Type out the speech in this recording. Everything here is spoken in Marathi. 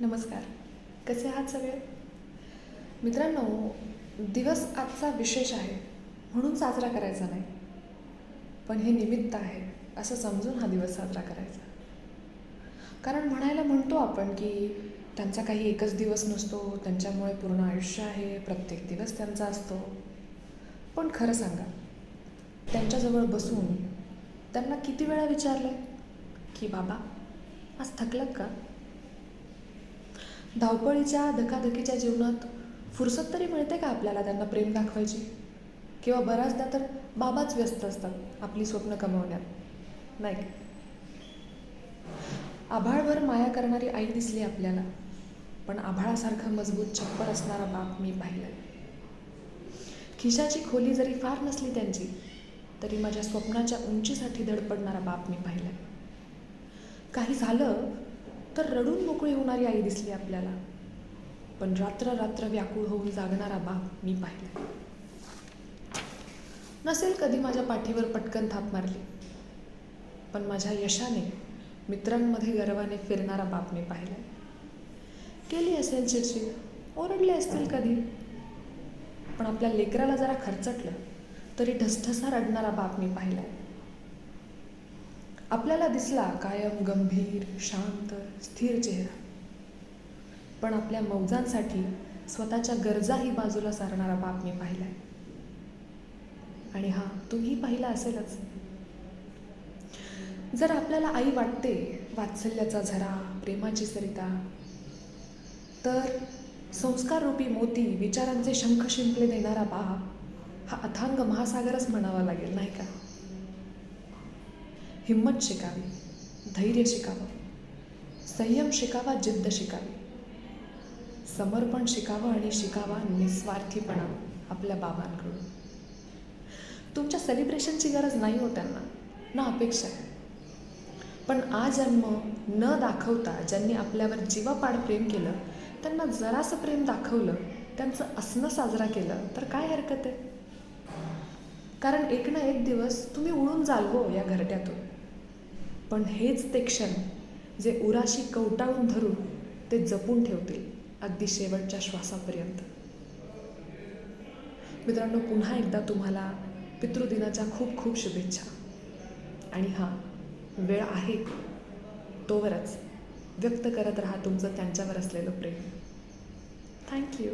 नमस्कार. कसे आहात सगळे? मित्रांनो दिवस आजचा विशेष आहे म्हणून साजरा करायचा नाही. पण हे निमित्त आहे असं समजून हा दिवस साजरा करायचा. कारण म्हणायला म्हणतो आपण की त्यांचा काही एकच दिवस नसतो त्यांच्यामुळे पूर्ण आयुष्य आहे प्रत्येक दिवस त्यांचा असतो. पण खरं सांगा त्यांच्याजवळ बसून त्यांना किती वेळा विचारलं की बाबा आज थकलात का? धावपळीच्या धकाधकीच्या जीवनात फुरसत तरी मिळते का आपल्याला त्यांना प्रेम दाखवायची? किंवा बऱ्याचदा तर बाबाच व्यस्त असतात आपली स्वप्न कमवण्यात. नाही आभाळभर माया करणारी आई दिसली आपल्याला पण आभाळासारखं मजबूत छप्पर असणारा बाप मी पाहिला. खिशाची खोली जरी फार नसली त्यांची तरी माझ्या स्वप्नाच्या उंचीसाठी धडपडणारा बाप मी पाहिला. काही झालं तर रडून मोकळी होणारी आई दिसली आपल्याला. पण रात्र रात्र व्याकुळ होऊन जागणारा बाप मी पाहिला. नसेल कधी माझ्या पाठीवर पटकन थाप मारली. पण माझ्या यशाने मित्रांमध्ये गर्वाने फिरणारा बाप मी पाहिला. केली असेल चिडचिड ओरडले असतील कधी. पण आपल्या लेकराला जरा खर्चटलं तरी ढसढसा रडणारा बाप मी पाहिलाय आपल्याला दिसला कायम गंभीर शांत स्थिर चेहरा. पण आपल्या मौजांसाठी स्वतःच्या गरजाही बाजूला सारणारा बाप मी पाहिलाय. आणि हा तुम्ही पाहिला असेलच. जर आपल्याला आई वाटते वात्सल्याचा झरा प्रेमाची सरिता तर संस्काररूपी मोती विचारांचे शंख शिंपले देणारा बाप हा अथांग महासागरच म्हणावा लागेल नाही का? हिंमत शिकावी धैर्य शिकावं संयम शिकावा जिद्द शिकावी. समर्पण शिकावं आणि शिकावा निस्वार्थीपणा आपल्या बाबांकडून. तुमच्या सेलिब्रेशनची गरज नाही हो त्यांना ना अपेक्षा आहे. पण जन्म न दाखवता ज्यांनी आपल्यावर जीवापाड प्रेम केलं त्यांना जरासं प्रेम दाखवलं त्यांचं असणं साजरा केलं तर काय हरकत आहे? कारण एक ना एक दिवस तुम्ही उडून जाल हो या घरट्यातून. पण हेच ते क्षण जे उराशी कवटाळून धरून ते जपून ठेवतील अगदी शेवटच्या श्वासापर्यंत. मित्रांनो पुन्हा एकदा तुम्हाला पितृदिनाच्या खूप खूप शुभेच्छा. आणि हां वेळ आहे तोवरच व्यक्त करत राहा तुमचं त्यांच्यावर असलेलं प्रेम. थँक्यू